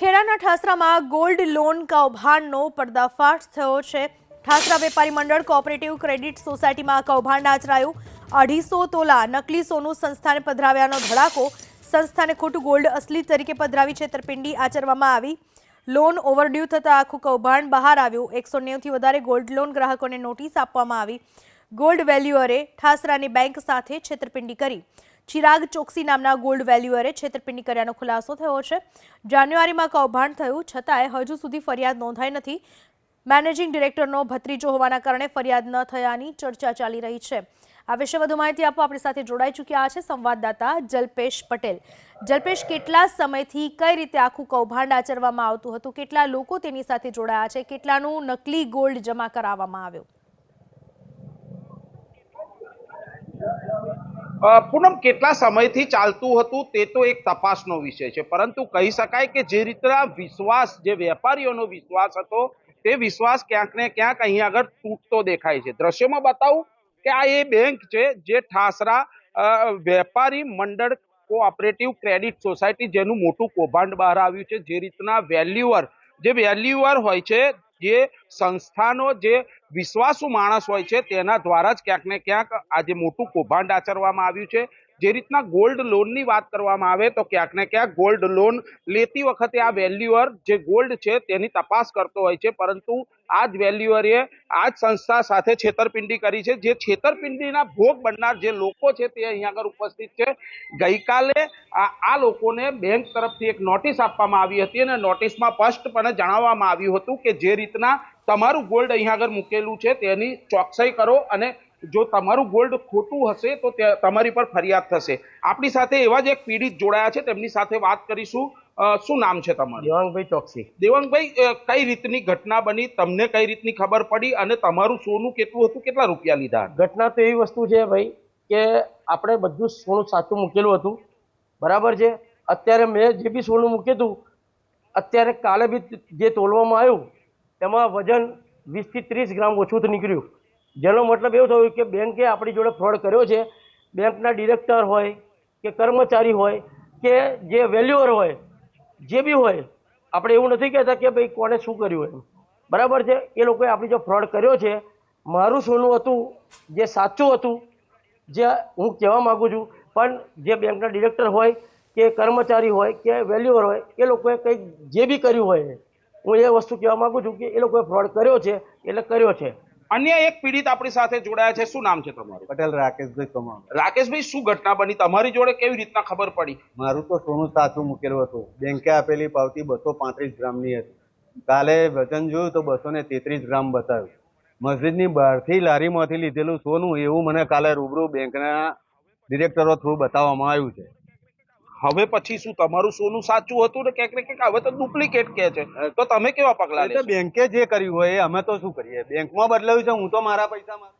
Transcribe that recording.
ખેડાના ઠાસરામાં gold loan કૌભાંડનો પર્દાફાશ થયો છે. ઠાસરા વેપારી મંડળ કોઓપરેટિવ ક્રેડિટ સોસાયટીમાં કૌભાંડ આચરાયું. અઢીસો તોલા નકલી સોનું સંસ્થાને પધરાવ્યાનો ધડાકો. સંસ્થાને ખોટું ગોલ્ડ અસલી તરીકે પધરાવી છેતરપિંડી આચરવામાં આવી. લોન ઓવરડ્યુ થતાં આખું કૌભાંડ બહાર આવ્યું. એકસો નેવથી વધારે ગોલ્ડ લોન ગ્રાહકોને નોટિસ આપવામાં આવી. ગોલ્ડ વેલ્યુઅરે ઠાસરાની બેંક સાથે છેતરપિંડી કરી. ચિરાગ ચોકસી નામના ગોલ્ડ વેલ્યુઅરે છેતરપિંડી કર્યાનો ખુલાસો થયો છે. જાન્યુઆરીમાં કૌભાંડ થયું, છતાંય હજુ સુધી ફરિયાદ નોંધાઈ નથી. મેનેજિંગ ડિરેક્ટરનો ભત્રીજો હોવાના કારણે ફરિયાદ ન થયાની ચર્ચા ચાલી રહી છે. આ વિશે વધુ માહિતી આપવા આપણી સાથે જોડાઈ ચૂક્યા છે સંવાદદાતા જલ્પેશ પટેલ. જલ્પેશ, કેટલા સમયથી કઈ રીતે આખું કૌભાંડ આચરવામાં આવતું હતું? કેટલા લોકો તેની સાથે જોડાયા છે? કેટલાનું નકલી ગોલ્ડ જમા કરાવવામાં આવ્યું? પૂનમ, કેટલા સમયથી ચાલતું હતું તે તો એક તપાસનો વિષય છે. પરંતુ કહી શકાય કે જે રીતના વિશ્વાસ, જે વેપારીઓનો વિશ્વાસ હતો, તે વિશ્વાસ ક્યાંક ને ક્યાંક અહીં આગળ તૂટતો દેખાય છે. દ્રશ્યમાં બતાવું કે આ એ બેંક છે જે ઠાસરા વેપારી મંડળ કોઓપરેટિવ ક્રેડિટ સોસાયટી, જેનું મોટું કૌભાંડ બહાર આવ્યું છે. જે રીતના વેલ્યુઅર, જે વેલ્યુઅર હોય છે જે સંસ્થાનો જે વિશ્વાસુ માણસ હોય છે, તેના દ્વારા જ ક્યાંક ને ક્યાંક આજે મોટું કૌભાંડ આચરવામાં આવ્યું છે. જે રીતના ગોલ્ડ લોનની વાત કરવામાં આવે તો ક્યાંક ને ક્યાંક ગોલ્ડ લોન લેતી વખતે આ વેલ્યુઅર જે ગોલ્ડ છે તેની તપાસ કરતો હોય છે. પરંતુ આ જ વેલ્યુઅરે આ જ સંસ્થા સાથે છેતરપિંડી કરી છે. જે છેતરપિંડીના ભોગ બનનાર જે લોકો છે તે અહીં આગળ ઉપસ્થિત છે. ગઈકાલે આ લોકોને બેંક તરફથી એક નોટિસ આપવામાં આવી હતી અને નોટિસમાં સ્પષ્ટપણે જણાવવામાં આવ્યું હતું કે જે રીતના તમારું ગોલ્ડ અહીં આગળ મૂકેલું છે તેની ચોકસાઈ કરો અને જો તમારું ગોલ્ડ ખોટું હશે તો તમારી પર ફરિયાદ થશે. આપણી સાથે એવા જ એક પીડિત જોડાયા છે તેમની સાથે વાત કરીશું. શું નામ છે તમારું? દેવાંગભાઈ ચોકસી. દેવાંગભાઈ કઈ રીતની ઘટના બની? તમને કઈ રીતની ખબર પડી? અને તમારું સોનું કેટલું હતું? કેટલા રૂપિયા લીધા ઘટના તો એવી વસ્તુ છે ભાઈ કે આપણે બધું સોનું સાચું મૂકેલું હતું. બરાબર છે? અત્યારે મેં જે બી સોનું મૂક્યું હતું અત્યારે કાલે બી જે તોલવામાં આવ્યું તેમાં વજન વીસથી ત્રીસ ગ્રામ ઓછું તો નીકળ્યું. જેનો મતલબ એવું થયું કે બેંકે આપણી જોડે ફ્રોડ કર્યો છે. બેંકના ડિરેક્ટર હોય કે કર્મચારી હોય કે જે વેલ્યુઅર હોય, જે બી હોય, આપણે એવું નથી કહેતા કે ભાઈ કોને શું કર્યું એમ. બરાબર છે? એ લોકોએ આપણી જો ફ્રોડ કર્યો છે. મારું સોનું હતું, જે સાચું હતું, જે હું કહેવા માગું છું, પણ જે બેંકના ડિરેક્ટર હોય કે કર્મચારી હોય કે વેલ્યુઅર હોય, એ લોકોએ કંઈક જે બી કર્યું હોય, હું એ વસ્તુ કહેવા માગું છું કે એ લોકોએ ફ્રોડ કર્યો છે, એટલે કર્યો છે. અન્ય એક પીડિત આપણી સાથે જોડાયા છે. શું નામ છે તમારું? પટેલ રાકેશભાઈ કમાણ રાકેશભાઈ શું ઘટના બની? તમારી જોડે કેવી રીતના ખબર પડી? મારું તો સોનું સાચું મૂકેલું હતું. બેંકે આપેલી પાવતી બસો પાંત્રીસ ગ્રામની હતી. કાલે વજન જોયું તો બસો ને તેત્રીસ ગ્રામ બતાવ્યું. મસ્જિદની બહારથી લારીમાંથી લીધેલું સોનું એવું મને કાલે રૂબરૂ બેંકના ડિરેક્ટરો થ્રુ બતાવવામાં આવ્યું છે. હવે પછી શું? તમારું સોનું સાચું હતું ને ક્યાંક ને ક્યાંક હવે તો ડુપ્લિકેટ કે છે. તો તમે કેવા પગલા લેશો? બેંકે જે કર્યું હોય એ અમે તો શું કરીએ? બેંકમાં બદલાવ્યું છે હું તો મારા પૈસા